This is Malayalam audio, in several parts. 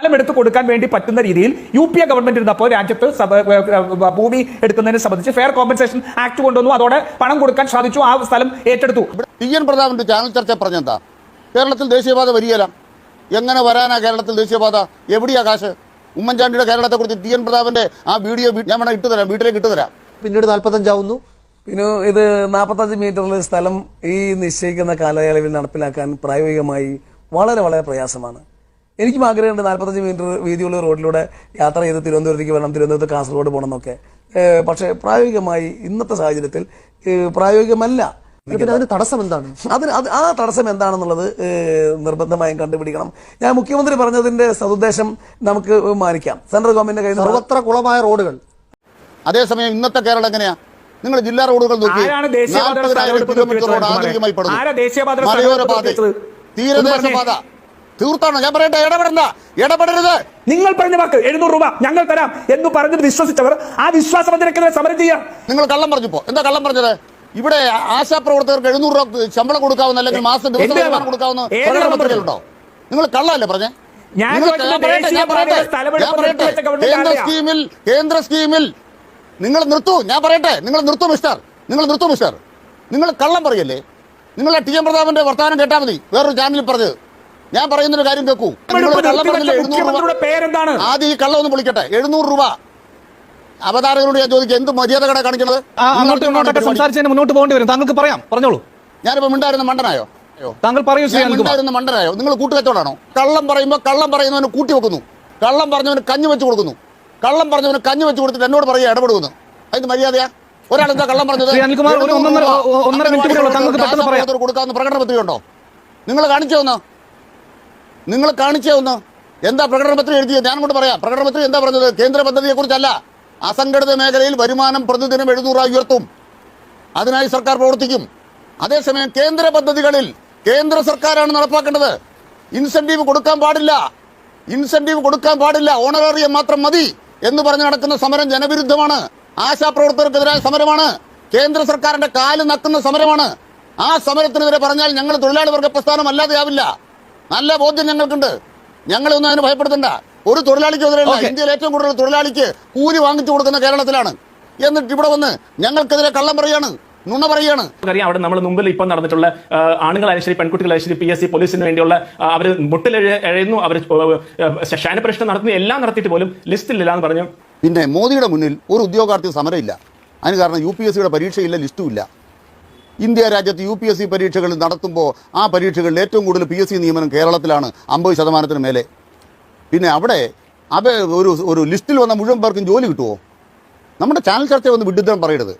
സ്ഥലം എടുത്തു കൊടുക്കാൻ വേണ്ടി പറ്റുന്ന രീതിയിൽ യു പി എ ഗവൺമെന്റ് ഇരുന്നപ്പോൾ രാജ്യത്ത് ഭൂമി എടുക്കുന്നതിനെ സംബന്ധിച്ച് ഫെയർ കോമ്പൻസേഷൻ ആക്ട് കൊണ്ടുവന്നു. അതോടെ പണം കൊടുക്കാൻ സാധിച്ചു. ആ സ്ഥലം ഏറ്റെടുത്തു. ടി എൻ പ്രതാപന്റെ ചാനൽ ചർച്ച പറഞ്ഞെന്താ? കേരളത്തിൽ ദേശീയപാത വരികയില്ല. എങ്ങനെ വരാനാ കേരളത്തിൽ ദേശീയപാത? എവിടെയാ കാശ്? ഉമ്മൻചാണ്ടിയുടെ കേരളത്തെ കുറിച്ച് ടി എൻ പ്രതാപന്റെ ആ വീഡിയോ ഞാൻ വേണം ഇട്ടുതരാം. വീട്ടിലേക്ക് ഇട്ടുതരാം. പിന്നീട് നാൽപ്പത്തഞ്ചാവുന്നു പിന്നെ ഇത് നാൽപ്പത്തഞ്ച് മീറ്ററിൽ സ്ഥലം ഈ നിശ്ചയിക്കുന്ന കാലയളവിൽ നടപ്പിലാക്കാൻ പ്രായോഗികമായി വളരെ വളരെ പ്രയാസമാണ്. എനിക്കും ആഗ്രഹമുണ്ട് നാൽപ്പത്തഞ്ച് മീറ്റർ വീതിയുള്ള റോഡിലൂടെ യാത്ര ചെയ്ത് തിരുവനന്തപുരത്തേക്ക് വരണം തിരുവനന്തപുരത്ത് കാസർഗോഡ് പോകണം എന്നൊക്കെ പക്ഷേ പ്രായോഗികമായി ഇന്നത്തെ സാഹചര്യത്തിൽ പ്രായോഗികമല്ല. പിന്നെ അതിന് തടസ്സം എന്താണ്? അതിന് അത് ആ തടസ്സം എന്താണെന്നുള്ളത് നിർബന്ധമായും കണ്ടുപിടിക്കണം. ഞാൻ മുഖ്യമന്ത്രി പറഞ്ഞതിന്റെ സതുദ്ദേശം നമുക്ക് മാനിക്കാം. സെൻട്രൽ ഗവൺമെന്റിന്റെ കയ്യിൽ സർവത്ര കുളമായ റോഡുകൾ. അതേസമയം ഇന്നത്തെ കേരളം എങ്ങനെയാ? നിങ്ങൾ ജില്ലാ റോഡുകൾ നോക്കി. Kilometre road? ആധുനികമായി പടുന്നു മലയോര പാത? തീരദേശ പാത തീർത്താണ്? ഞാൻ പറയട്ടെ ഇടപെടണ്ട. ഇടപെടരുത്. നിങ്ങൾ പറഞ്ഞ വാക്ക് എഴുന്നൂറ് രൂപ ഞങ്ങൾ തരാം എന്ന് പറഞ്ഞിട്ട് വിശ്വസിച്ചവർ ആ വിശ്വാസവഞ്ചനക്കെതിരെ സമരം ചെയ്യാം. നിങ്ങൾ കള്ളം പറഞ്ഞപ്പോ എന്താ കള്ളം പറഞ്ഞത്? ഇവിടെ ആശാപ്രവർത്തകർക്ക് എഴുന്നൂറ് രൂപ ശമ്പളം കൊടുക്കാവുന്ന അല്ലെങ്കിൽ മാസം ദിവസം? കൊടുക്കാവുന്ന പത്രികയിലുണ്ടോ നിങ്ങൾ കള്ളല്ലേ പറഞ്ഞേ? കേന്ദ്ര? സ്കീമിൽ കേന്ദ്ര സ്കീമിൽ നിങ്ങൾ നിർത്തൂ ഞാൻ പറയട്ടെ. നിങ്ങൾ നിർത്തൂ മിസ്റ്റർ. നിങ്ങൾ നിർത്തൂ മിസ്റ്റർ. നിങ്ങൾ കള്ളം പറയല്ലേ? നിങ്ങൾ ടി എം പ്രതാപന്റെ വർത്തമാനം കേട്ടാൽ മതി. വേറൊരു ചാനലിൽ പറഞ്ഞത് ഞാൻ പറയുന്നൊരു കാര്യം കേൾക്കൂ പേരെന്താണ്? ആദ്യം ഈ കള്ളം ഒന്ന് പൊളിക്കട്ടെ എഴുന്നൂറ് രൂപ. അവതാരകരോട് ഞാൻ ചോദിക്കുക എന്ത് ആ, നിങ്ങൾ അങ്ങോട്ടും ഇങ്ങോട്ടൊക്കെ. സംസാരിച്ചതിന് മുന്നോട്ട് പോകേണ്ടി വരും. താങ്കൾക്ക് പറയാം. പറഞ്ഞോളൂ. ഞാനിപ്പോ മിണ്ടായിരുന്ന മണ്ടനായോ? അയ്യോ. താങ്കൾ പറയൂ മിണ്ടായിരുന്ന മണ്ടനായോ? നിങ്ങൾ കൂട്ടുകച്ചവടാണോ കള്ളം പറയുമ്പോൾ കള്ളം പറയുന്നവന് കൂട്ടി വെക്കുന്നു. കള്ളം പറഞ്ഞവന് കഞ്ഞു വെച്ച് കൊടുക്കുന്നു. കള്ളം പറഞ്ഞവന് കഞ്ഞു വെച്ച് കൊടുത്തിട്ട് എന്നോട് പറയുക ഇടപെടുന്നു അതിന് മര്യാദയാ? ഒരാൾ എന്താ കള്ളം പറഞ്ഞത്? ശ്രീ അനിൽകുമാർ, ഒരു ഒന്നൊന്നര- എഴുന്നൂറ് രൂപ ഒന്നര മിനിറ്റ് കൂടെ പെട്ടെന്ന് പറയാം. ആശാപ്രവർത്തകർക്ക് കൊടുക്കാവുന്ന പ്രകടന പത്രിക ഉണ്ടോ? നിങ്ങൾ കാണിച്ചു ഒന്ന്. നിങ്ങൾ കാണിച്ചേ ഒന്ന്. എന്താ പ്രകടന പത്രിക എഴുതിയത്? ഞാൻ കൊണ്ട് പറയാം. പ്രകടന പത്രിക എന്താ പറഞ്ഞത്? കേന്ദ്ര പദ്ധതിയെ കുറിച്ചല്ല അസംഘടിത മേഖലയിൽ വരുമാനം പ്രതിദിനം എഴുന്നൂറായി ഉയർത്തും. അതിനായി സർക്കാർ പ്രവർത്തിക്കും. അതേസമയം കേന്ദ്ര പദ്ധതികളിൽ കേന്ദ്ര സർക്കാരാണ് നടപ്പാക്കേണ്ടത്. ഇൻസെന്റീവ് കൊടുക്കാൻ പാടില്ല. ഇൻസെന്റീവ് കൊടുക്കാൻ പാടില്ല. ഓണറേറിയം മാത്രം മതി എന്ന് പറഞ്ഞ് നടക്കുന്ന സമരം ജനവിരുദ്ധമാണ്. ആശാപ്രവർത്തകർക്കെതിരായ സമരമാണ്. കേന്ദ്ര സർക്കാരിന്റെ കാൽ നക്കുന്ന സമരമാണ്. ആ സമരത്തിനെതിരെ പറഞ്ഞാൽ ഞങ്ങൾ തൊഴിലാളി വർഗ പ്രസ്ഥാനം അല്ലാതെയാവില്ല. നല്ല ബോധ്യം ഞങ്ങൾക്കുണ്ട്. ഞങ്ങളൊന്നും അതിന് ഭയപ്പെടുത്തണ്ട. ഒരു തൊഴിലാളിക്ക് എതിരല്ല ഇന്ത്യയിൽ ഏറ്റവും കൂടുതൽ തൊഴിലാളിക്ക് കൂലി വാങ്ങിച്ചു കൊടുക്കുന്ന കേരളത്തിലാണ്. എന്നിട്ട് ഇവിടെ വന്ന് ഞങ്ങൾക്കെതിരെ കള്ളം പറയാണ് നുണ പറയാണ്. നമുക്കറിയാം അവിടെ നമ്മൾ മുമ്പിൽ ഇപ്പം നടന്നിട്ടുള്ള ആണുങ്ങളായാലും ശരി പെൺകുട്ടികളായാലും ശരി പി എസ് സി പോലീസിന് വേണ്ടിയുള്ള അവർ മുട്ടിലെഴുന്നു അവർ പ്രശ്നം നടത്തുന്നു എല്ലാം നടത്തിയിട്ട് പോലും ലിസ്റ്റിലില്ല എന്ന് പറഞ്ഞു. പിന്നെ മോദിയുടെ മുന്നിൽ ഒരു ഉദ്യോഗാർത്ഥി സമരമില്ല. അതിന് കാരണം യു പി എസ് സിയുടെ പരീക്ഷയില്ല ലിസ്റ്റും ഇല്ല. ഇന്ത്യ രാജ്യത്ത് യു പി എസ് സി പരീക്ഷകൾ നടത്തുമ്പോൾ ആ പരീക്ഷകളിൽ ഏറ്റവും കൂടുതൽ പി എസ് സി നിയമനം കേരളത്തിലാണ് അമ്പത് ശതമാനത്തിന് മേലെ. പിന്നെ അവിടെ അവ ഒരു ഒരു ലിസ്റ്റിൽ വന്ന മുഴുവൻ പേർക്കും ജോലി കിട്ടുമോ നമ്മുടെ ചാനൽ ചർച്ച വന്ന് വിഡിത്തം പറയരുത്.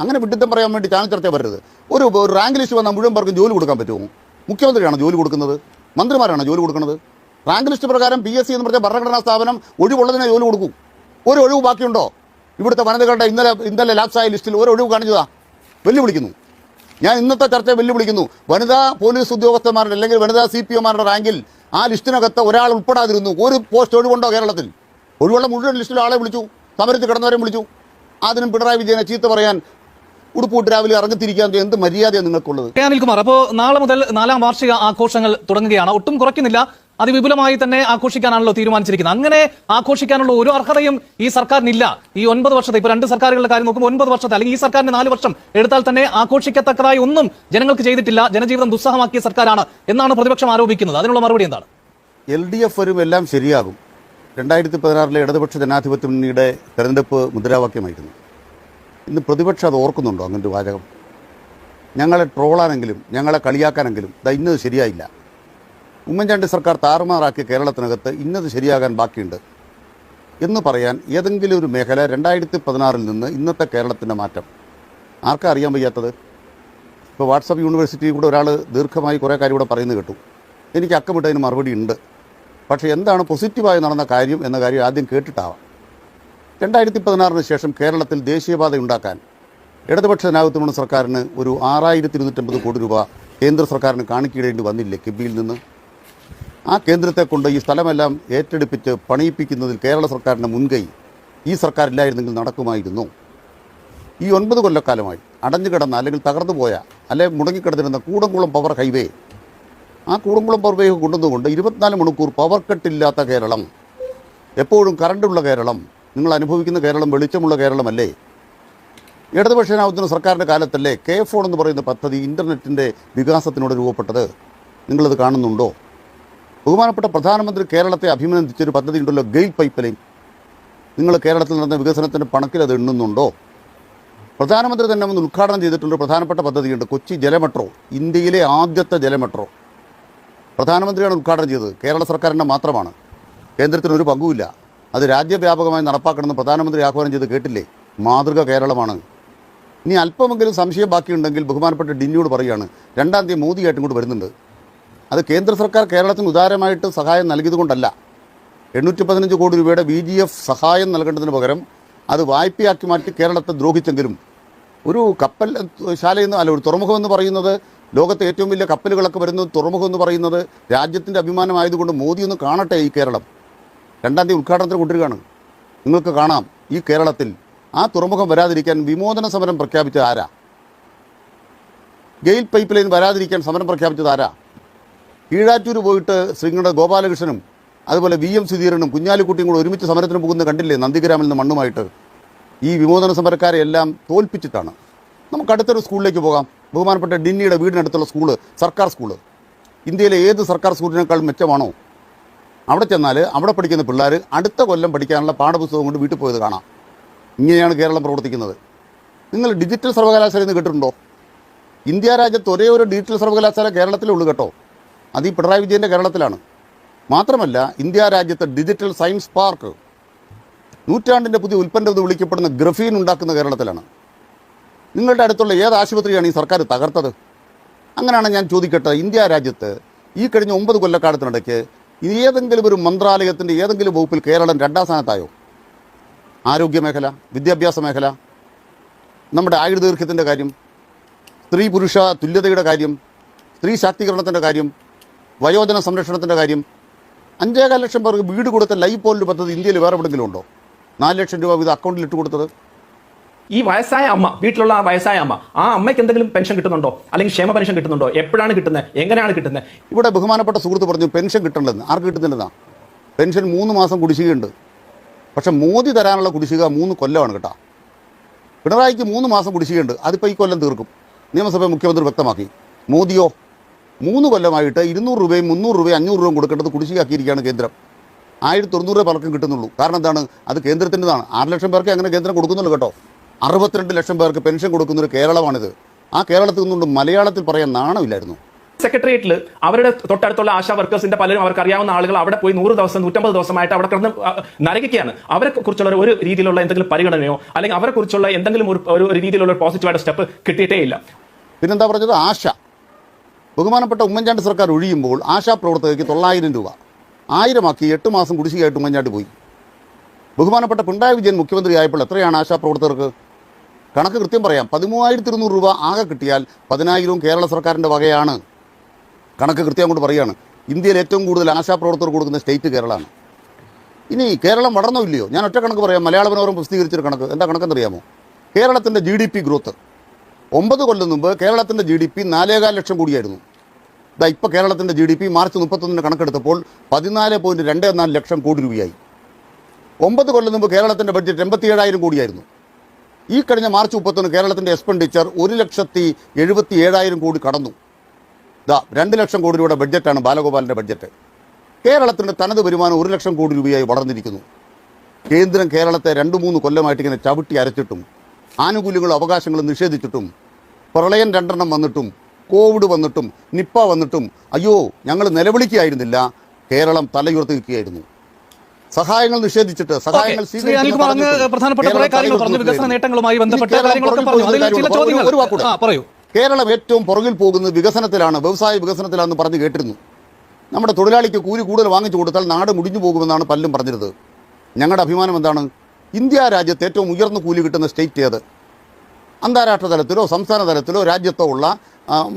അങ്ങനെ വിഡിത്തം പറയാൻ വേണ്ടി ചാനൽ ചർച്ച വരരുത്. ഒരു ഒരു റാങ്ക് ലിസ്റ്റ് വന്ന മുഴുവൻ പേർക്കും ജോലി കൊടുക്കാൻ പറ്റുമോ? മുഖ്യമന്ത്രിയാണോ ജോലി കൊടുക്കുന്നത്? മന്ത്രിമാരാണോ ജോലി കൊടുക്കുന്നത്? റാങ്ക് ലിസ്റ്റ് പ്രകാരം പി എസ് സി എന്ന് പറഞ്ഞ ഭരണഘടനാ സ്ഥാപനം ഒഴിവുള്ളതിനെ ജോലി കൊടുക്കും. ഒരു ഒഴിവ് ബാക്കിയുണ്ടോ? ഇവിടുത്തെ വനിതകളുടെ ഇന്നലെ ഇന്നലെ ലാപ്സായ ലിസ്റ്റിൽ ഒരു ഒഴിവ് കാണിച്ചതാ. വെല്ലുവിളിക്കുന്നു. ഞാൻ ഇന്നത്തെ ചർച്ചയെ വെല്ലുവിളിക്കുന്നു. വനിതാ പോലീസ് ഉദ്യോഗസ്ഥന്മാരുടെ അല്ലെങ്കിൽ വനിതാ സി പി ഒമാരുടെ റാങ്കിൽ ആ ലിസ്റ്റിനകത്ത് ഒരാൾ ഉൾപ്പെടാതിരുന്നു. ഒരു പോസ്റ്റ് ഒഴിവുണ്ടോ കേരളത്തിൽ? ഒഴിവുള്ള മുഴുവൻ ലിസ്റ്റിൽ ആളെ വിളിച്ചു. സമരത്തിൽ കിടന്നവരെ വിളിച്ചു. അതിനും പിണറായി വിജയനെ ചീത്ത പറയാൻ ഉടുപ്പൂട്ട് രാവിലെ ഇറങ്ങിത്തിരിക്കാൻ എന്ത് മര്യാദയാണ് നിങ്ങൾക്കുള്ളത്? കെ അപ്പോൾ അപ്പോ നാളെ മുതൽ നാലാം വാർഷിക ആഘോഷങ്ങൾ തുടങ്ങുകയാണ്. ഒട്ടും കുറയ്ക്കുന്നില്ല. അതിവിപുലമായി തന്നെ ആഘോഷിക്കാനാണല്ലോ തീരുമാനിച്ചിരിക്കുന്നത്. അങ്ങനെ ആഘോഷിക്കാനുള്ള ഒരു അർഹതയും ഈ സർക്കാരിനില്ല. ഈ ഒൻപത് വർഷത്തെ ഇപ്പൊ രണ്ട് സർക്കാരുകളുടെ കാര്യം നോക്കുമ്പോൾ ഒൻപത് വർഷത്തെ അല്ലെങ്കിൽ ഈ സർക്കാരിന്റെ നാല് വർഷം എടുത്താൽ തന്നെ ആഘോഷിക്കത്തക്കതായി ഒന്നും ജനങ്ങൾക്ക് ചെയ്തിട്ടില്ല. ജനജീവിതം ദുസ്സഹമാക്കിയ സർക്കാരാണ് എന്നാണ് പ്രതിപക്ഷം ആരോപിക്കുന്നത്. അതിനുള്ള മറുപടി എന്താണ്? എൽ ഡി എഫ് വരും എല്ലാം ശരിയാകും. രണ്ടായിരത്തി പതിനാറിലെ ഇടതുപക്ഷ ജനാധിപത്യ മുന്നണിയുടെ തെരഞ്ഞെടുപ്പ് മുദ്രാവാക്യമായിരുന്നു ഇന്ന് പ്രതിപക്ഷം അത് ഓർക്കുന്നുണ്ടോ അങ്ങനൊരു വാചകം? ഞങ്ങളെ ട്രോളാണെങ്കിലും ഞങ്ങളെ കളിയാക്കാനെങ്കിലും ദാ ഇന്നത് ശരിയായില്ല. ഉമ്മൻചാണ്ടി സർക്കാർ താറുമാറാക്കിയ കേരളത്തിനകത്ത് ഇന്നത് ശരിയാകാൻ ബാക്കിയുണ്ട് എന്ന് പറയാൻ ഏതെങ്കിലും ഒരു മേഖല രണ്ടായിരത്തി പതിനാറിൽ നിന്ന് ഇന്നത്തെ കേരളത്തിന്റെ മാറ്റം. ആർക്കാ അറിയാൻ വയ്യാത്തത്? ഇപ്പോൾ വാട്സപ്പ് യൂണിവേഴ്സിറ്റി കൂടെ ഒരാൾ ദീർഘമായി കുറേ കാര്യം ഇവിടെ പറയുന്നത് കേട്ടു. എനിക്ക് അക്കമിട്ടതിന് മറുപടി ഉണ്ട്. പക്ഷേ എന്താണ് പോസിറ്റീവായി നടന്ന കാര്യം എന്ന കാര്യം ആദ്യം കേട്ടിട്ടാവാം. രണ്ടായിരത്തി പതിനാറിന് ശേഷം കേരളത്തിൽ ദേശീയപാത ഉണ്ടാക്കാൻ ഇടതുപക്ഷ ജനാധിപത്യമുള്ള സർക്കാരിന് ഒരു ആറായിരത്തി ഇരുന്നൂറ്റമ്പത് കോടി രൂപ കേന്ദ്ര സർക്കാരിന് കാണിക്കിടേണ്ടി വന്നില്ലേ കിബിയിൽ നിന്ന്? ആ കേന്ദ്രത്തെ കൊണ്ട് ഈ സ്ഥലമെല്ലാം ഏറ്റെടുപ്പിച്ച് പണിയിപ്പിക്കുന്നതിൽ കേരള സർക്കാരിന്റെ മുൻകൈ ഈ സർക്കാരില്ലായിരുന്നെങ്കിൽ നടക്കുമായിരുന്നു. ഈ ഒൻപത് കൊല്ലക്കാലമായി അടഞ്ഞു കിടന്ന അല്ലെങ്കിൽ തകർന്നു പോയ അല്ലെ മുടങ്ങിക്കിടന്നിരുന്ന കൂടംകുളം പവർ ഹൈവേ ആ കൂടംകുളം പവർ ഹൈവേ കൊണ്ടുവന്നുകൊണ്ട് ഇരുപത്തിനാല് മണിക്കൂർ പവർ കട്ടില്ലാത്ത കേരളം എപ്പോഴും കറണ്ടുള്ള കേരളം നിങ്ങൾ അനുഭവിക്കുന്ന കേരളം വെളിച്ചമുള്ള കേരളമല്ലേ? ഇടതുപക്ഷനാവുന്ന സർക്കാരിന്റെ കാലത്തല്ലേ കെ ഫോൺ എന്ന് പറയുന്ന പദ്ധതി ഇന്റർനെറ്റിന്റെ വികാസത്തിനോട് രൂപപ്പെട്ടത്? നിങ്ങളത് കാണുന്നുണ്ടോ? ബഹുമാനപ്പെട്ട പ്രധാനമന്ത്രി കേരളത്തെ അഭിനന്ദിച്ചൊരു പദ്ധതി ഉണ്ടല്ലോ ഗെയിൽ പൈപ്പ് ലൈൻ നിങ്ങൾ കേരളത്തിൽ നടന്ന വികസനത്തിന്റെ പണക്കിൽ അത് എണ്ണുന്നുണ്ടോ? പ്രധാനമന്ത്രി തന്നെ ഒന്ന് ഉദ്ഘാടനം ചെയ്തിട്ടുള്ള പ്രധാനപ്പെട്ട പദ്ധതിയുണ്ട് കൊച്ചി ജലമെട്രോ ഇന്ത്യയിലെ ആദ്യത്തെ ജലമെട്രോ പ്രധാനമന്ത്രിയാണ് ഉദ്ഘാടനം ചെയ്തത് കേരള സർക്കാരിന്റെ മാത്രമാണ്. കേന്ദ്രത്തിന് ഒരു പങ്കുമില്ല. അത് രാജ്യവ്യാപകമായി നടപ്പാക്കണമെന്ന് പ്രധാനമന്ത്രി ആഹ്വാനം ചെയ്ത് കേട്ടില്ലേ? മാതൃക കേരളമാണ്. ഇനി അല്പമെങ്കിലും സംശയം ബാക്കിയുണ്ടെങ്കിൽ ബഹുമാനപ്പെട്ട ഡിന്നിയോട് പറയുകയാണ് രണ്ടാം തീയതി മോദിയായിട്ട് ഇങ്ങോട്ട് വരുന്നുണ്ട്. അത് കേന്ദ്ര സർക്കാർ കേരളത്തിന് ഉദാരമായിട്ട് സഹായം നൽകിയതുകൊണ്ടല്ല. എണ്ണൂറ്റി പതിനഞ്ച് കോടി രൂപയുടെ ബി ജി എഫ് സഹായം നൽകേണ്ടതിന് പകരം അത് വായ്പയാക്കി മാറ്റി കേരളത്തെ ദ്രോഹിച്ചെങ്കിലും ഒരു കപ്പൽ ശാലയെന്ന് അല്ല ഒരു തുറമുഖം എന്ന് പറയുന്നത് ലോകത്തെ ഏറ്റവും വലിയ കപ്പലുകളൊക്കെ വരുന്ന തുറമുഖം എന്ന് പറയുന്നത് രാജ്യത്തിന്റെ അഭിമാനമായതുകൊണ്ട് മോദി ഒന്ന് കാണട്ടെ ഈ കേരളം. രണ്ടാം തീയതി ഉദ്ഘാടനത്തിന് കൊണ്ടുവരികയാണ്. നിങ്ങൾക്ക് കാണാം ഈ കേരളത്തിൽ ആ തുറമുഖം വരാതിരിക്കാൻ വിമോചന സമരം പ്രഖ്യാപിച്ചത് ആരാ? ഗെയിൽ പൈപ്പ് ലൈൻ വരാതിരിക്കാൻ സമരം പ്രഖ്യാപിച്ചത് ആരാ? കീഴാറ്റൂർ പോയിട്ട് ശ്രീങ്ങളുടെ ഗോപാലകൃഷ്ണനും അതുപോലെ വി എം സുധീരനും കുഞ്ഞാലിക്കുട്ടിയും കൂടെ ഒരുമിച്ച് സമരത്തിന് പോകുന്ന കണ്ടില്ലേ നന്ദിഗ്രാമിൽ നിന്ന് മണ്ണുമായിട്ട്? ഈ വിമോചന സമരക്കാരെ എല്ലാം തോൽപ്പിച്ചിട്ടാണ്. നമുക്ക് അടുത്തൊരു സ്കൂളിലേക്ക് പോകാം. ബഹുമാനപ്പെട്ട ഡിന്നിയുടെ വീടിനടുത്തുള്ള സ്കൂൾ സർക്കാർ സ്കൂൾ. ഇന്ത്യയിലെ ഏത് സർക്കാർ സ്കൂളിനേക്കാൾ മെച്ചമാണോ? അവിടെ ചെന്നാൽ അവിടെ പഠിക്കുന്ന പിള്ളേർ അടുത്ത കൊല്ലം പഠിക്കാനുള്ള പാഠപുസ്തകം കൊണ്ട് വീട്ടിൽ പോയത് കാണാം. ഇങ്ങനെയാണ് കേരളം പ്രവർത്തിക്കുന്നത്. നിങ്ങൾ ഡിജിറ്റൽ സർവകലാശാല എന്ന് കേട്ടിട്ടുണ്ടോ? ഇന്ത്യ രാജ്യത്ത് ഒരേ ഒരു ഡിജിറ്റൽ സർവകലാശാല കേരളത്തിലുള്ളൂ കേട്ടോ. അത് ഈ പിണറായി വിജയന്റെ കേരളത്തിലാണ്. മാത്രമല്ല ഇന്ത്യ രാജ്യത്തെ ഡിജിറ്റൽ സയൻസ് പാർക്ക് നൂറ്റാണ്ടിന്റെ പുതിയ ഉൽപ്പന്നം എന്ന് വിളിക്കപ്പെടുന്ന ഗ്രഫീൻ ഉണ്ടാക്കുന്ന കേരളത്തിലാണ്. നിങ്ങളുടെ അടുത്തുള്ള ഏത് ആശുപത്രിയാണ് ഈ സർക്കാർ തകർത്തത്? അങ്ങനെയാണ് ഞാൻ ചോദിക്കട്ടെ ഇന്ത്യ രാജ്യത്ത് ഈ കഴിഞ്ഞ ഒമ്പത് കൊല്ലക്കാലത്തിനിടയ്ക്ക് ഏതെങ്കിലും ഒരു മന്ത്രാലയത്തിന്റെ ഏതെങ്കിലും വകുപ്പിൽ കേരളം രണ്ടാം സ്ഥാനത്തായോ? ആരോഗ്യ മേഖല വിദ്യാഭ്യാസ മേഖല നമ്മുടെ ആയുർദൈർഘ്യത്തിന്റെ കാര്യം സ്ത്രീ പുരുഷ തുല്യതയുടെ കാര്യം സ്ത്രീ ശാക്തീകരണത്തിന്റെ കാര്യം വയോജന സംരക്ഷണത്തിന്റെ കാര്യം. അഞ്ചേകാൽ ലക്ഷം പേർക്ക് വീട് കൊടുത്ത ലൈഫ് പോലൊരു പദ്ധതി ഇന്ത്യയിൽ വേറെ എവിടെയെങ്കിലും ഉണ്ടോ? നാല് ലക്ഷം രൂപ ഇത് അക്കൗണ്ടിൽ ഇട്ട് കൊടുത്തത്. ഈ വയസ്സായ അമ്മ വീട്ടിലുള്ള ആ വയസ്സായ അമ്മ ആ അമ്മയ്ക്ക് എന്തെങ്കിലും പെൻഷൻ കിട്ടുന്നുണ്ടോ? അല്ലെങ്കിൽ ക്ഷേമ പെൻഷൻ കിട്ടുന്നുണ്ടോ? എപ്പോഴാണ് കിട്ടുന്നത്? എങ്ങനെയാണ് കിട്ടുന്നത്? ഇവിടെ ബഹുമാനപ്പെട്ട സുഹൃത്ത് പറഞ്ഞു പെൻഷൻ കിട്ടണ്ടെന്ന്. ആർക്ക് കിട്ടുന്നില്ലെന്നാ? പെൻഷൻ മൂന്ന് മാസം കുടിശ്ശികയുണ്ട്. പക്ഷെ മോദി തരാനുള്ള കുടിശ്ശിക മൂന്ന് കൊല്ലമാണ് കേട്ടോ. പിണറായിക്ക് മൂന്ന് മാസം കുടിശ്ശികയുണ്ട്. അതിപ്പോൾ ഈ കൊല്ലം തീർക്കും. നിയമസഭ മുഖ്യമന്ത്രി വ്യക്തമാക്കി. മോദിയോ? മൂന്ന് കൊല്ലമായിട്ട് ഇരുന്നൂറ് രൂപയും മുന്നൂറ് രൂപയും അഞ്ഞൂറ് രൂപയും കൊടുക്കേണ്ടത് കുടിശ്ശികയാക്കിയിരിക്കുകയാണ് കേന്ദ്രം. ആയിരത്തി തൊണ്ണൂറ് രൂപ പലർക്കും കിട്ടുന്നുള്ളൂ. കാരണം എന്താണ്? അത് കേന്ദ്രത്തിന്റെതാണ്. ആറ് ലക്ഷം പേർക്ക് അങ്ങനെ കേന്ദ്രം കൊടുക്കുന്നുള്ളൂ കേട്ടോ. അറുപത്തിരണ്ട് ലക്ഷം പേർക്ക് പെൻഷൻ കൊടുക്കുന്നൊരു കേരളമാണിത്. ആ കേരളത്തിൽ നിന്നുകൊണ്ട് മലയാളത്തിൽ പറയാൻ നാണമില്ലായിരുന്നു. സെക്രട്ടേറിയറ്റിൽ അവരുടെ തൊട്ടടുത്തുള്ള ആശാ വർക്കേഴ്സിന്റെ പലരും അവർക്ക് അറിയാവുന്ന ആളുകൾ അവിടെ പോയി നൂറ് ദിവസം നൂറ്റമ്പത് ദിവസമായിട്ട് അവിടെ കിടന്ന് നരകിക്കുകയാണ്. അവരെ കുറിച്ചുള്ള ഒരു രീതിയിലുള്ള എന്തെങ്കിലും പരിഗണനയോ അല്ലെങ്കിൽ അവരെ കുറിച്ചുള്ള എന്തെങ്കിലും ഒരു ഒരു രീതിയിലുള്ള പോസിറ്റീവായിട്ട് സ്റ്റെപ്പ് കിട്ടിയിട്ടേ ഇല്ല പിന്നെന്താ പറഞ്ഞത്? ആശ. ബഹുമാനപ്പെട്ട ഉമ്മൻചാണ്ടി സർക്കാർ ഒഴിയുമ്പോൾ ആശാ പ്രവർത്തകർക്ക് തൊള്ളായിരം രൂപ. ആയിരമാക്കി എട്ട് മാസം കുടിശ്ശികയായിട്ട് ഉമ്മൻചാണ്ടി പോയി. ബഹുമാനപ്പെട്ട പിണറായി വിജയൻ മുഖ്യമന്ത്രി ആയപ്പോൾ എത്രയാണ് ആശാ പ്രവർത്തകർക്ക്? കണക്ക് കൃത്യം പറയാം. പതിമൂവായിരത്തി ഇരുന്നൂറ് രൂപ ആകെ കിട്ടിയാൽ പതിനായിരവും കേരള സർക്കാരിന്റെ വകയാണ്. കണക്ക് കൃത്യം കൊണ്ട് പറയുകയാണ് ഇന്ത്യയിൽ ഏറ്റവും കൂടുതൽ ആശാ പ്രവർത്തകർ കൊടുക്കുന്ന സ്റ്റേറ്റ് കേരളമാണ്. ഇനി കേരളം വളർന്നോ ഇല്ലയോ? ഞാൻ ഒറ്റ കണക്ക് പറയാം. മലയാള മനോരം പ്രസിദ്ധീകരിച്ചൊരു കണക്ക്. എന്താ കണക്കെന്നറിയാമോ കേരളത്തിന്റെ ജി ഡി പി ഗ്രോത്ത് ഒമ്പത് കൊല്ലം മുമ്പ് കേരളത്തിന്റെ ജി ഡി പി നാലേകാൽ ലക്ഷം കോടിയായിരുന്നു. ഇപ്പോൾ കേരളത്തിന്റെ ജി ഡി പി മാർച്ച് മുപ്പത്തൊന്നിന് കണക്കെടുത്തപ്പോൾ പതിനാല് പോയിന്റ് രണ്ട് നാല് ലക്ഷം കോടി രൂപയായി. ഒമ്പത് കൊല്ലം മുമ്പ് കേരളത്തിന്റെ ബഡ്ജറ്റ് എൺപത്തിയേഴായിരം കോടിയായിരുന്നു. ഈ കഴിഞ്ഞ മാർച്ച് മുപ്പത്തൊന്ന് കേരളത്തിന്റെ എക്സ്പെൻഡിച്ചർ ഒരു ലക്ഷത്തി എഴുപത്തി ഏഴായിരം കോടി കടന്നു. ദാ രണ്ട് ലക്ഷം കോടി രൂപയുടെ ബഡ്ജറ്റാണ് ബാലഗോപാലിന്റെ ബഡ്ജറ്റ്. കേരളത്തിന്റെ തനത് വരുമാനം ഒരു ലക്ഷം കോടി രൂപയായി വളർന്നിരിക്കുന്നു. കേന്ദ്രം കേരളത്തെ രണ്ട് മൂന്ന് കൊല്ലമായിട്ട് ഇങ്ങനെ ചവിട്ടി അരച്ചിട്ടും ആനുകൂല്യങ്ങളും അവകാശങ്ങളും നിഷേധിച്ചിട്ടും പ്രളയം രണ്ടെണ്ണം വന്നിട്ടും കോവിഡ് വന്നിട്ടും നിപ്പ വന്നിട്ടും അയ്യോ ഞങ്ങൾ നിലവിളിക്കുകയായിരുന്നില്ല കേരളം തലയുയർത്തി നിൽക്കുകയായിരുന്നു. സഹായങ്ങൾ നിഷേധിച്ചിട്ട് സഹായങ്ങൾ കേരളം ഏറ്റവും പുറകിൽ പോകുന്നത് വികസനത്തിലാണ് വ്യവസായ വികസനത്തിലാണെന്ന് പറഞ്ഞ് കേട്ടിരുന്നു. നമ്മുടെ തൊഴിലാളിക്ക് കൂലി കൂടുതൽ വാങ്ങിച്ചു കൊടുത്താൽ നാട് മുടിഞ്ഞു പോകുമെന്നാണ് പലരും പറഞ്ഞിരുന്നത്. ഞങ്ങളുടെ അഭിമാനം എന്താണ്? ഇന്ത്യ രാജ്യത്ത് ഏറ്റവും ഉയർന്ന കൂലി കിട്ടുന്ന സ്റ്റേറ്റ് ഏത്? അന്താരാഷ്ട്ര തലത്തിലോ സംസ്ഥാന തലത്തിലോ രാജ്യത്തോ ഉള്ള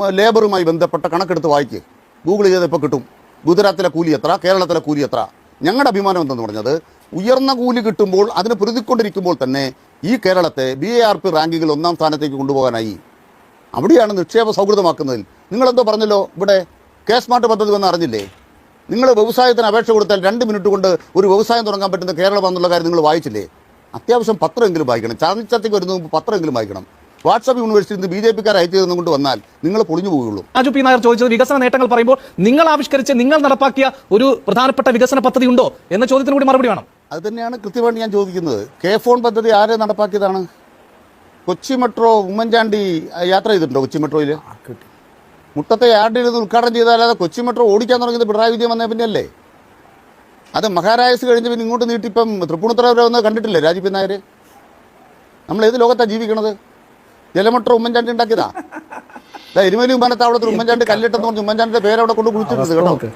ലേബറുമായി ബന്ധപ്പെട്ട കണക്കെടുത്ത് വായിക്കുക ഗൂഗിൾ ചെയ്തപ്പോൾ കിട്ടും. ഗുജറാത്തിലെ കൂലി എത്ര? കേരളത്തിലെ കൂലി എത്ര? ഞങ്ങളുടെ അഭിമാനം എന്തെന്ന് പറഞ്ഞത്? ഉയർന്ന കൂലി കിട്ടുമ്പോൾ അതിന് പൊരുതിക്കൊണ്ടിരിക്കുമ്പോൾ തന്നെ ഈ കേരളത്തെ ബി എ ആർ പി റാങ്കിങ്ങിൽ ഒന്നാം സ്ഥാനത്തേക്ക് കൊണ്ടുപോകാനായി. അവിടെയാണ് നിക്ഷേപ സൗഹൃദമാക്കുന്നതിൽ. നിങ്ങളെന്തോ പറഞ്ഞല്ലോ ഇവിടെ? കെ സ്മാർട്ട് പദ്ധതി വന്ന് അറിഞ്ഞില്ലേ? നിങ്ങൾ വ്യവസായത്തിന് അപേക്ഷ കൊടുത്താൽ രണ്ട് മിനിറ്റ് കൊണ്ട് ഒരു വ്യവസായം തുടങ്ങാൻ പറ്റുന്ന കേരളമാണെന്നുള്ള കാര്യം നിങ്ങൾ വായിച്ചില്ലേ? അത്യാവശ്യം പത്രമെങ്കിലും വായിക്കണം. ചാനൽ ചർച്ചയ്ക്ക് വരുന്ന മുമ്പ് പത്രമെങ്കിലും വായിക്കണം. വാട്സാപ്പ് യൂണിവേഴ്സിറ്റിയിൽ നിന്ന് ബി ജെ പിക്കാർ അയച്ചു തന്നുകൊണ്ട് വന്നാൽ നിങ്ങൾ പൊളിഞ്ഞു പോകുള്ളൂ. രാജു പി നായർ ചോദിച്ചത് വികസന നേട്ടങ്ങൾ പറയുമ്പോൾ നിങ്ങൾ ആവിഷ്കരിച്ച് നിങ്ങൾ നടപ്പാക്കിയ ഒരു പ്രധാനപ്പെട്ട വികസന പദ്ധതി ഉണ്ടോ എന്ന ചോദ്യത്തിന് കൂടി മറുപടി വേണം. അത് തന്നെയാണ് കൃത്യമായിട്ട് ഞാൻ ചോദിക്കുന്നത്. കെ ഫോൺ പദ്ധതി ആരെ നടപ്പാക്കിയതാണ്? കൊച്ചി മെട്രോ ഉമ്മൻചാണ്ടി യാത്ര ചെയ്തിട്ടുണ്ടോ കൊച്ചി മെട്രോയിൽ? മുട്ടത്തെ യാർഡിൽ നിന്ന് ഉദ്ഘാടനം ചെയ്താലാതെ കൊച്ചി മെട്രോ ഓടിക്കാൻ തുടങ്ങിയത് പിണറായി വിജയൻ വന്നേ പിന്നെയല്ലേ? അത് മഹാരാജസ് കഴിഞ്ഞ് പിന്നെ ഇങ്ങോട്ട് നീട്ടിപ്പം തൃപ്പൂണിത്തറ തൃപ്പൂണിത്തുറ വരെ വന്ന് കണ്ടിട്ടില്ലേ രാജീവ് നായർ? നമ്മൾ ഏത് ലോകത്താണ് ജീവിക്കണത്? ജലമെട്രോ ഉമ്മൻചാണ്ടി ഉണ്ടാക്കിയതാ. എരുമേലി വിമാനത്താവളത്തിൽ ഉമ്മൻചാണ്ടി കല്ലിട്ടെന്ന് പറഞ്ഞ് ഉമ്മൻചാണ്ടിന്റെ പേര് അവിടെ കൊണ്ട് കുളിച്ചിട്ടുണ്ട് കേട്ടോ.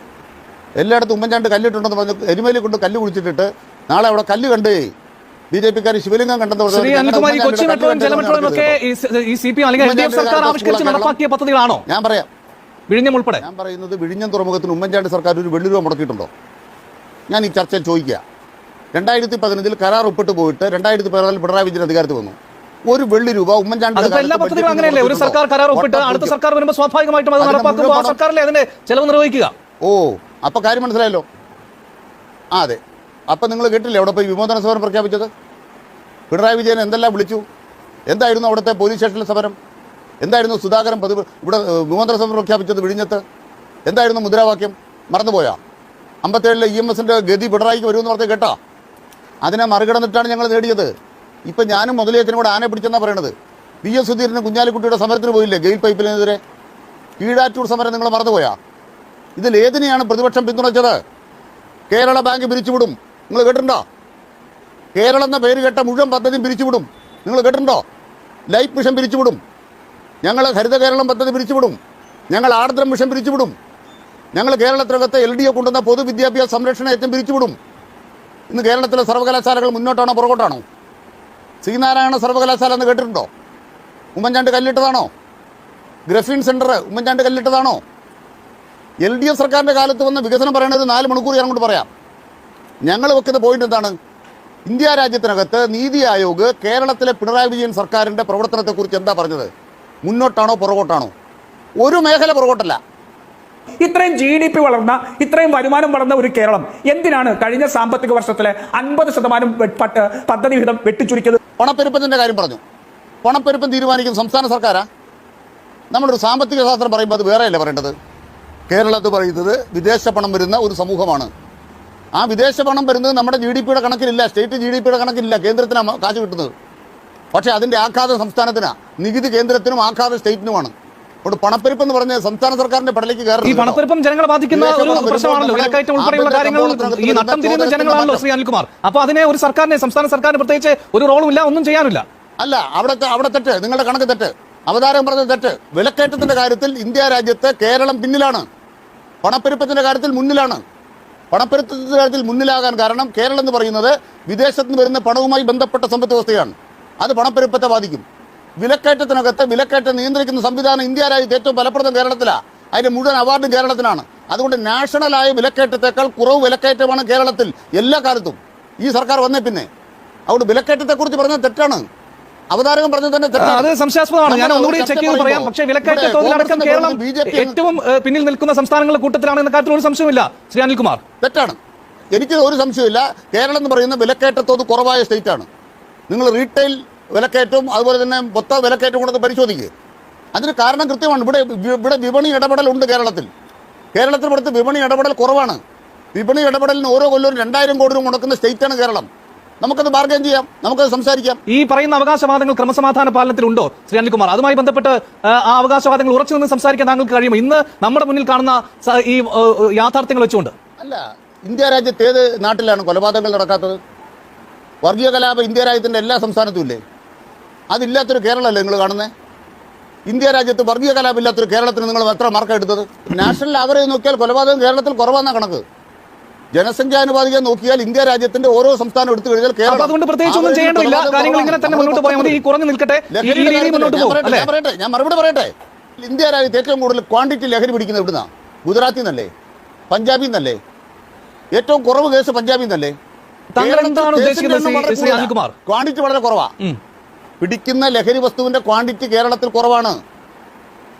എല്ലായിടത്തും ഉമ്മൻചാണ്ടി കല്ലിട്ടുണ്ടെന്ന് പറഞ്ഞ് എരുമേലി കൊണ്ട് കല്ല് കുളിച്ചിട്ടിട്ട് നാളെ അവിടെ കല്ല് കണ്ട്. ബി ജെ പിക്കാർ ശിവലിംഗം കണ്ടെന്ന് ഞാൻ പറയാം. വിഴിഞ്ഞം ഉൾപ്പെടെ. ഞാൻ പറയുന്നത് വിഴിഞ്ഞം തുറമുഖത്തിന് ഉമ്മൻചാണ്ടി സർക്കാർ ഒരു വെള്ളി രൂപ മുടക്കിയിട്ടുണ്ടോ? ഞാൻ ഈ ചർച്ചയിൽ ചോദിക്കുക. രണ്ടായിരത്തി പതിനഞ്ചിൽ കരാർ ഒപ്പിട്ട് പോയിട്ട് രണ്ടായിരത്തി പതിനാലിൽ പിണറായി വിജയൻ അധികാരത്തിൽ വന്നു. ഒരു വെള്ളി രൂപ ഉമ്മൻചാണ്ടി എല്ലാ പദ്ധതികളും അങ്ങനെയല്ലേ? ഒരു സർക്കാർ കരാർ ഒപ്പിട്ട് അടുത്ത സർക്കാർ വരുമ്പോൾ സ്വാഭാവികമായിട്ടും അത് നടപ്പാക്കുമ്പോൾ ആ അതിന്റെ ചെലവ് നിർവഹിക്കുക. ഓ അപ്പൊ കാര്യം മനസ്സിലായല്ലോ? ആ അതെ. അപ്പൊ നിങ്ങൾ കേട്ടില്ലേ അവിടെ പോയി വിമോചന സമരം പ്രഖ്യാപിച്ചത്? പിണറായി വിജയൻ എന്തെല്ലാം വിളിച്ചു? എന്തായിരുന്നു അവിടുത്തെ പോലീസ് സ്റ്റേഷനിലെ സമരം? എന്തായിരുന്നു സുധാകരൻ പതിവ് ഇവിടെ വിമോചന സമരം പ്രഖ്യാപിച്ചത് വിഴിഞ്ഞത്ത്? എന്തായിരുന്നു മുദ്രാവാക്യം? മറന്നുപോയാ? അമ്പത്തേഴിലെ ഇ എം എസിന്റെ ഗതി പിണറായിക്ക് വരുമെന്ന് പറഞ്ഞ് കേട്ടോ? അതിനെ മറികടന്നിട്ടാണ് ഞങ്ങൾ നേടിയത്. ഇപ്പം ഞാനും മുതലേത്തിനും കൂടെ ആനെ പിടിച്ചെന്നാണ് പറയണത്. വി എസ് സുധീരനും കുഞ്ഞാലിക്കുട്ടിയുടെ സമരത്തിന് പോയില്ലേ ഗെയിൽ പൈപ്പിനെതിരെ? കീഴാറ്റൂർ സമരം നിങ്ങൾ മറന്നുപോയാ? ഇതിൽ ഏതിനെയാണ് പ്രതിപക്ഷം പിന്തുണച്ചത്? കേരള ബാങ്ക് പിരിച്ചുവിടും. നിങ്ങൾ കേട്ടിട്ടുണ്ടോ? കേരളം എന്ന പേര് കേട്ട മുഴുവൻ പദ്ധതിയും പിരിച്ചുവിടും. നിങ്ങൾ കേട്ടിട്ടുണ്ടോ? ലൈഫ് മിഷൻ പിരിച്ചുവിടും. ഞങ്ങൾ ഹരിത കേരളം പദ്ധതി പിരിച്ചുവിടും. ഞങ്ങൾ ആർദ്രം മിഷൻ പിരിച്ചുവിടും. ഞങ്ങൾ കേരളത്തിനകത്ത് എൽ ഡി എ കൊണ്ടുവന്ന പൊതുവിദ്യാഭ്യാസ സംരക്ഷണ യജ്ഞം പിരിച്ചുവിടും. ഇന്ന് കേരളത്തിലെ സർവകലാശാലകൾ മുന്നോട്ടാണോ പുറകോട്ടാണോ? ശ്രീനാരായണ സർവകലാശാല എന്ന് കേട്ടിട്ടുണ്ടോ? ഉമ്മൻചാണ്ടി കല്ലിട്ടതാണോ? ഗ്രഫീൻ സെന്റർ ഉമ്മൻചാണ്ടി കല്ലിട്ടതാണോ? എൽ ഡി എഫ് സർക്കാരിന്റെ കാലത്ത് വന്ന വികസനം പറയണത് നാല് മണിക്കൂർ ഞാൻ കൊണ്ട് പറയാം. ഞങ്ങൾ വെക്കുന്ന പോയിന്റ് എന്താണ്? ഇന്ത്യ രാജ്യത്തിനകത്ത് നീതി ആയോഗ് കേരളത്തിലെ പിണറായി വിജയൻ സർക്കാരിന്റെ പ്രവർത്തനത്തെക്കുറിച്ച് എന്താ പറഞ്ഞത്? മുന്നോട്ടാണോ പുറകോട്ടാണോ? ഒരു മേഖല പുറകോട്ടല്ല. ഇത്രയും ജി ഡി പി വളർന്ന ഇത്രയും വരുമാനം വളർന്ന ഒരു കേരളം. എന്തിനാണ് കഴിഞ്ഞ സാമ്പത്തിക വർഷത്തിലെ അൻപത് ശതമാനം പദ്ധതി വിഹിതം വെട്ടിച്ചുരുക്കിയത്? പണപ്പെരുപ്പത്തിന്റെ കാര്യം പറഞ്ഞു. പണപ്പെരുപ്പം തീരുമാനിക്കുന്ന സംസ്ഥാന സർക്കാരാ? നമ്മളൊരു സാമ്പത്തിക ശാസ്ത്രം പറയുമ്പോൾ അത് വേറെയല്ലേ പറയേണ്ടത്. കേരളത്തിൽ പറയുന്നത് വിദേശ പണം വരുന്ന ഒരു സമൂഹമാണ്. ആ വിദേശ പണം വരുന്നത് നമ്മുടെ ജി ഡി പിയുടെ കണക്കിലില്ല സ്റ്റേറ്റ് ജി ഡി പിയുടെ കണക്കിലില്ല കേന്ദ്രത്തിനാണ് കാശ് കിട്ടുന്നത്. പക്ഷേ അതിന്റെ ആഘാതം സംസ്ഥാനത്തിനാണ് നികുതി കേന്ദ്രത്തിനും ആഘാതം സ്റ്റേറ്റിനുമാണ്. അതുകൊണ്ട് പണപ്പെരുപ്പ് എന്ന് പറഞ്ഞ സംസ്ഥാന സർക്കാരിന്റെ പടലേക്ക് ഈ പണപ്പെരുപ്പം ജനങ്ങളെ ബാധിക്കുന്ന ഒരു പ്രശ്നമാണല്ലോ. വിലക്കയറ്റം ഉൾപ്പെടെയുള്ള കാര്യങ്ങൾ ഈ നട്ടം തിരിയുന്ന ജനങ്ങളാണല്ലോ ശ്രീ അനിൽകുമാർ. അപ്പൊ അതിനെ ഒരു സർക്കാരിനെ സംസ്ഥാന സർക്കാരിന് പ്രത്യേകിച്ച് ഒരു റോളും ഇല്ല ഒന്നും ചെയ്യാനില്ല. അല്ല അവിടെ അവിടെ തെറ്റ് നിങ്ങളുടെ കണക്ക് തെറ്റ്. അവതാരം പറഞ്ഞ തെറ്റ്. വിലക്കയറ്റത്തിന്റെ കാര്യത്തിൽ ഇന്ത്യ രാജ്യത്ത് കേരളം പിന്നിലാണ്. പണപ്പെരുപ്പത്തിന്റെ കാര്യത്തിൽ മുന്നിലാണ്. പണപ്പെരുപ്പത്തിന്റെ കാര്യത്തിൽ മുന്നിലാകാൻ കാരണം കേരളം എന്ന് പറയുന്നത് വിദേശത്ത് നിന്ന് വരുന്ന പണവുമായി ബന്ധപ്പെട്ട സമ്പദ് വ്യവസ്ഥയാണ് അത് പണപ്പെരുപ്പത്തെ ബാധിക്കും. വിലക്കയറ്റത്തിനകത്ത് വിലക്കയറ്റം നിയന്ത്രിക്കുന്ന സംവിധാനം ഇന്ത്യ രാജ്യത്ത് ഏറ്റവും ഫലപ്രദം കേരളത്തിലാണ് അതിന്റെ മുഴുവൻ അവാർഡും കേരളത്തിനാണ്. അതുകൊണ്ട് നാഷണലായ വിലക്കയറ്റത്തേക്കാൾ കുറവ് വിലക്കയറ്റമാണ് കേരളത്തിൽ എല്ലാ കാലത്തും. ഈ സർക്കാർ വന്നേ പിന്നെ. അതുകൊണ്ട് വിലക്കയറ്റത്തെക്കുറിച്ച് പറഞ്ഞത് തെറ്റാണ്. അവതാരകം പറഞ്ഞത് തന്നെ തെറ്റാണ്. അത് സംശയാസ്പദമാണ്. ഞാൻ ഒന്നുകൂടി ചെക്ക് ചെയ്ത് പറയാം. പക്ഷേ വിലക്കയറ്റ തോതിലടക്കം കേരളം ഏറ്റവും പിന്നിൽ നിൽക്കുന്ന സംസ്ഥാനങ്ങളുടെ കൂട്ടത്തിലാണ് എന്ന കാര്യത്തിൽ ഒരു സംശയമില്ല ശ്രീ അനിൽകുമാർ. തെറ്റാണ്. എനിക്ക് ഒരു സംശയമില്ല കേരളം എന്ന് പറയുന്ന വിലക്കയറ്റത്തോത് കുറവായ സ്റ്റേറ്റാണ്. നിങ്ങൾ റീറ്റെയിൽ വിലക്കയറ്റവും അതുപോലെ തന്നെ മൊത്ത വിലക്കയറ്റവും കൂടെ പരിശോധിക്കുക അതിന് കാരണം കൃത്യമാണ്. ഇവിടെ ഇവിടെ വിപണി ഇടപെടലുണ്ട് കേരളത്തിൽ. കേരളത്തിൽ ഇവിടുത്തെ വിപണി ഇടപെടൽ കുറവാണ്. വിപണി ഇടപെടലിന് ഓരോ കൊല്ലവും രണ്ടായിരം കോടി രൂപ മുടക്കുന്ന സ്റ്റേറ്റാണ് കേരളം. നമുക്കത് ബാർഗൈൻ ചെയ്യാം. നമുക്കത് സംസാരിക്കാം. ഈ പറയുന്ന അവകാശവാദങ്ങൾ ക്രമസമാധാന പാലനത്തിലുണ്ടോ ശ്രീ അനിൽകുമാർ? അതുമായി ബന്ധപ്പെട്ട് ആ, അവകാശവാദങ്ങൾ ഉറച്ചു നിന്ന് സംസാരിക്കാൻ താങ്കൾക്ക് കഴിയുമോ? ഇന്ന് നമ്മുടെ മുന്നിൽ കാണുന്ന ഈ യാഥാർത്ഥ്യങ്ങൾ വെച്ചുകൊണ്ട്. അല്ല ഇന്ത്യ രാജ്യത്ത് ഏത് നാട്ടിലാണ് കൊലപാതകങ്ങൾ നടക്കാത്തത്? വർഗീയ കലാപം ഇന്ത്യ രാജ്യത്തിന്റെ എല്ലാ സംസ്ഥാനത്തും ഇല്ലേ? അതില്ലാത്തൊരു കേരളമല്ലേ നിങ്ങൾ കാണുന്നത് ഇന്ത്യ രാജ്യത്ത് വർഗീയ കലാപില്ലാത്തൊരു കേരളത്തിന് നിങ്ങൾ എത്ര മാർക്ക് എടുത്തത്? നാഷണൽ ആവറേജ് നോക്കിയാൽ കൊലപാതകം കേരളത്തിൽ കുറവാന്ന കണക്ക്. ജനസംഖ്യാനുപാതികം നോക്കിയാൽ ഇന്ത്യ രാജ്യത്തിന്റെ ഓരോ സംസ്ഥാനം എടുത്തു കഴിഞ്ഞാൽ കേരളം അതുകൊണ്ട് പ്രത്യേകിച്ച് ഒന്നും ചെയ്യേണ്ടതില്ല. കാര്യങ്ങൾ ഇങ്ങനെ തന്നെ മുന്നോട്ട് പോയാൽ മതി. ഈ കുറഞ്ഞു നിൽക്കട്ടെ. ഞാൻ പറയട്ടെ, ഞാൻ മറുപടി പറയട്ടെ? ഇന്ത്യ രാജ്യത്ത് ഏറ്റവും കൂടുതൽ ക്വാണ്ടിറ്റി ലഹരി പിടിക്കുന്നത് എവിടുന്ന? ഗുജറാത്തിൽ നിന്നല്ലേ? പഞ്ചാബിൽ നിന്നല്ലേ? ഏറ്റവും കുറവ് കേസ് പഞ്ചാബിൽ നിന്നല്ലേ? ക്വാണ്ടിറ്റി വളരെ കുറവാ. പിടിക്കുന്ന ലഹരി വസ്തുവിന്റെ ക്വാണ്ടിറ്റി കേരളത്തിൽ കുറവാണ്.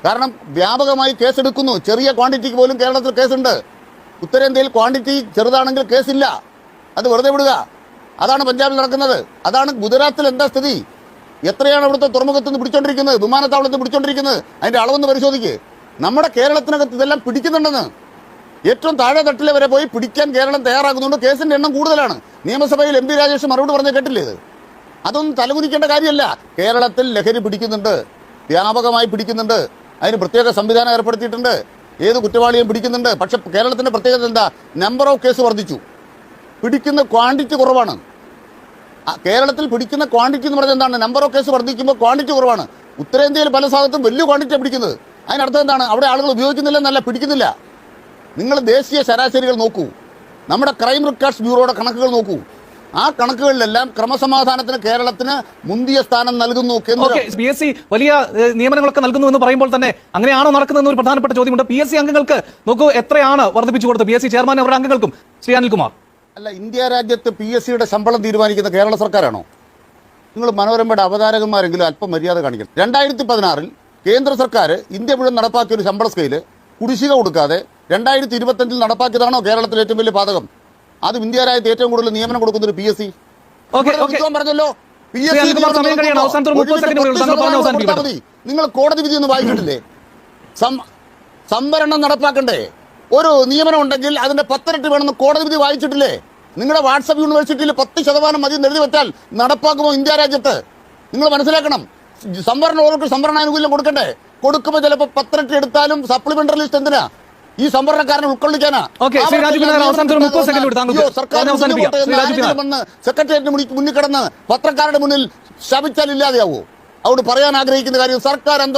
കാരണം വ്യാപകമായി കേസെടുക്കുന്നു. ചെറിയ ക്വാണ്ടിറ്റിക്ക് പോലും കേരളത്തിൽ കേസുണ്ട്. ഉത്തരേന്ത്യയിൽ ക്വാണ്ടിറ്റി ചെറുതാണെങ്കിൽ കേസില്ല. അത് വെറുതെ വിടുക. അതാണ് പഞ്ചാബിൽ നടക്കുന്നത്. അതാണ് ഗുജറാത്തിൽ എന്താ സ്ഥിതി? എത്രയാണ് അവിടുത്തെ തുറമുഖത്ത് നിന്ന് പിടിച്ചോണ്ടിരിക്കുന്നത്? വിമാനത്താവളത്തിൽ പിടിച്ചോണ്ടിരിക്കുന്നത്? അതിന്റെ അളവൊന്ന് പരിശോധിക്ക്. നമ്മുടെ കേരളത്തിനകത്ത് ഇതെല്ലാം പിടിക്കുന്നുണ്ടെന്ന്. ഏറ്റവും താഴെ തട്ടിലെ വരെ പോയി പിടിക്കാൻ കേരളം തയ്യാറാകുന്നുണ്ട്. കേസിന്റെ എണ്ണം കൂടുതലാണ്. നിയമസഭയിൽ എം പി രാജേഷ് മറുപടി പറഞ്ഞ കേട്ടില്ലേ ഇത്? അതൊന്നും തലകുനിക്കേണ്ട കാര്യമല്ല. കേരളത്തിൽ ലഹരി പിടിക്കുന്നുണ്ട്. വ്യാപകമായി പിടിക്കുന്നുണ്ട്. അതിന് പ്രത്യേക സംവിധാനം ഏർപ്പെടുത്തിയിട്ടുണ്ട്. ഏത് കുറ്റവാളിയും പിടിക്കുന്നുണ്ട്. പക്ഷെ കേരളത്തിന്റെ പ്രത്യേകത എന്താ? നമ്പർ ഓഫ് കേസ് വർദ്ധിച്ചു. പിടിക്കുന്ന ക്വാണ്ടിറ്റി കുറവാണ്. കേരളത്തിൽ പിടിക്കുന്ന ക്വാണ്ടിറ്റി എന്ന് പറഞ്ഞാൽ എന്താണ്? നമ്പർ ഓഫ് കേസ് വർദ്ധിക്കുമ്പോൾ ക്വാണ്ടിറ്റി കുറവാണ്. ഉത്തരേന്ത്യയിൽ പല ഭാഗത്തും വലിയ ക്വാണ്ടിറ്റി പിടിക്കുന്നത്. അതിനർത്ഥം എന്താണ്? അവിടെ ആളുകൾ ഉപയോഗിക്കുന്നില്ല എന്നല്ല പിടിക്കുന്നില്ല. നിങ്ങൾ ദേശീയ ശരാശരികൾ നോക്കൂ. നമ്മുടെ ക്രൈം റെക്കോർഡ്സ് ബ്യൂറോയുടെ കണക്കുകൾ നോക്കൂ. ആ കണക്കുകളിലെല്ലാം ക്രമസമാധാനത്തിന് കേരളത്തിന് മുന്തിയ സ്ഥാനം നൽകുന്നു പി എസ് സി വലിയ നിയമനങ്ങളൊക്കെ നൽകുന്നു എന്ന് പറയുമ്പോൾ തന്നെ അങ്ങനെയാണോ നടക്കുന്നതെന്ന് ഒരു പ്രധാനപ്പെട്ട ചോദ്യമുണ്ട്. പി എസ് സി അംഗങ്ങൾക്ക് നോക്കൂ എത്രയാണ് വർദ്ധിപ്പിച്ചു കൊടുത്തത്? പി എസ് സി ചെയർമാൻ അവരുടെ അംഗങ്ങൾക്കും ശ്രീ അനിൽകുമാർ. അല്ല ഇന്ത്യ രാജ്യത്ത് പി എസ് സിയുടെ ശമ്പളം തീരുമാനിക്കുന്ന കേരള സർക്കാരാണോ? നിങ്ങൾ മനോരമയുടെ അവതാരകന്മാരെങ്കിലും അല്പം മര്യാദ കാണിക്കണം. രണ്ടായിരത്തി പതിനാറിൽ കേന്ദ്ര സർക്കാർ ഇന്ത്യ മുഴുവൻ നടപ്പാക്കിയ ഒരു ശമ്പള സ്കെയിൽ കുടിശ്ശിക കൊടുക്കാതെ രണ്ടായിരത്തി ഇരുപത്തഞ്ചിൽ നടപ്പാക്കിയതാണോ കേരളത്തിലെ ഏറ്റവും വലിയ പാതകം? അത് ഇന്ത്യ രാജ്യത്ത് ഏറ്റവും കൂടുതൽ നിയമനം കൊടുക്കുന്ന ഒരു പി എസ് സി പറഞ്ഞല്ലോ പി എസ് സി. നിങ്ങൾ കോടതി വിധി ഒന്ന് വായിച്ചിട്ടില്ലേ സംവരണം നടപ്പാക്കണ്ടേ? ഒരു നിയമനം ഉണ്ടെങ്കിൽ അതിന്റെ പത്തിരട്ടി വേണമെന്ന് കോടതി വിധി വായിച്ചിട്ടില്ലേ? നിങ്ങളുടെ വാട്സപ്പ് യൂണിവേഴ്സിറ്റിയിൽ പത്ത് ശതമാനം മതി നെഴുതി എഴുതി വെച്ചാൽ നടപ്പാക്കുമോ ഇന്ത്യ രാജ്യത്ത്? നിങ്ങൾ മനസ്സിലാക്കണം. സംവരണമുള്ളവർക്ക് സംവരണാനുകൂല്യം കൊടുക്കണ്ടേ? കൊടുക്കുമ്പോൾ ചിലപ്പോൾ പത്തിരട്ടി എടുത്താലും സപ്ലിമെന്ററി ലിസ്റ്റ് എന്തിനാ? ഈ സംവരണക്കാരനെ ഉൾക്കൊള്ളിക്കാനാ. സെക്രട്ടേറിയറ്റ് സെക്രട്ടേറിയറ്റിന് മുന്നിൽ കിടന്ന് പത്രക്കാരുടെ മുന്നിൽ ശപിച്ചാൽ ഇല്ലാതെയാവോ അവിടെ പറയാൻ ആഗ്രഹിക്കുന്ന കാര്യം സർക്കാർ അന്തസ്